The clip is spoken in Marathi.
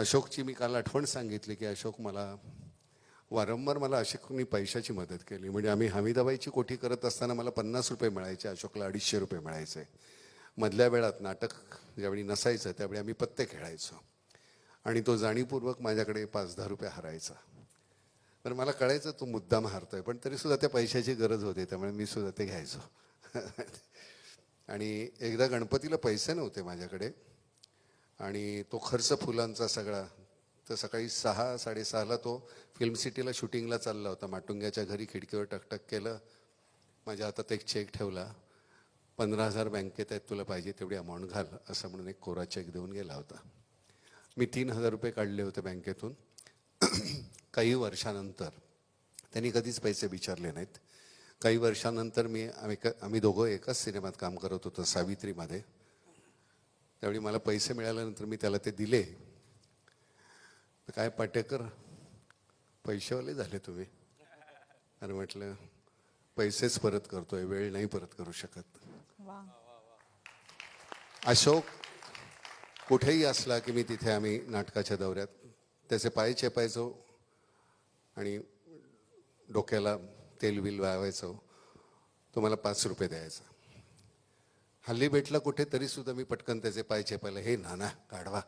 अशोकची मी काल आठवण सांगितली की अशोक मला वारंवार मला अशोकनी पैशाची मदत केली. म्हणजे आम्ही हमीदाबाईची कोठी करत असताना मला पन्नास रुपये मिळायचे अशोकला अडीचशे रुपये मिळायचे. मधल्या वेळात नाटक ज्यावेळी नसायचं त्यावेळी आम्ही पत्ते खेळायचो. आणि तो जाणीवपूर्वक माझ्याकडे पाच दहा रुपये हरायचा. तर मला कळायचं तो मुद्दाम हारतोय पण तरी सुद्धा त्या पैशाची गरज होती त्यामुळे मी सुद्धा ते घ्यायचो. आणि एकदा गणपतीला पैसे नव्हते माझ्याकडे. आणि तो खर्च फुलांचा सगळा. तर सकाळी सहा साडेसहाला तो फिल्म सिटीला शूटिंगला चालला होता. माटुंग्याच्या घरी खिडकीवर टकटक केलं. माझ्या हातात एक चेक ठेवला. पंधरा हजार बँकेत आहेत तुला पाहिजे तेवढी अमाऊंट घाल असं म्हणून एक कोरा चेक देऊन गेला होता. मी तीन हजार रुपये काढले होते बँकेतून. काही वर्षानंतर. त्यांनी कधीच पैसे विचारले नाहीत. काही वर्षानंतर मी आम्ही क- आम्ही दोघं एकाच सिनेमात काम करत होतो सावित्रीमध्ये. त्यावेळी मला पैसे मिळाल्यानंतर मी त्याला ते दिले. तर काय पाटेकर पैसेवाले झाले तुम्ही? अरे म्हटलं पैसेच परत करतोय वेळ नाही परत करू शकत. अशोक कुठेही असला की मी तिथे आम्ही नाटकाच्या दौऱ्यात त्याचे पाय चेपायचो आणि डोक्याला तेल बिल वावायचो तो मला पाच रुपये द्यायचा. हल्ली भेटला कुठे तरी सुद्धा मी पटकन त्याचे पाय चेपायला हे नाना काढवा.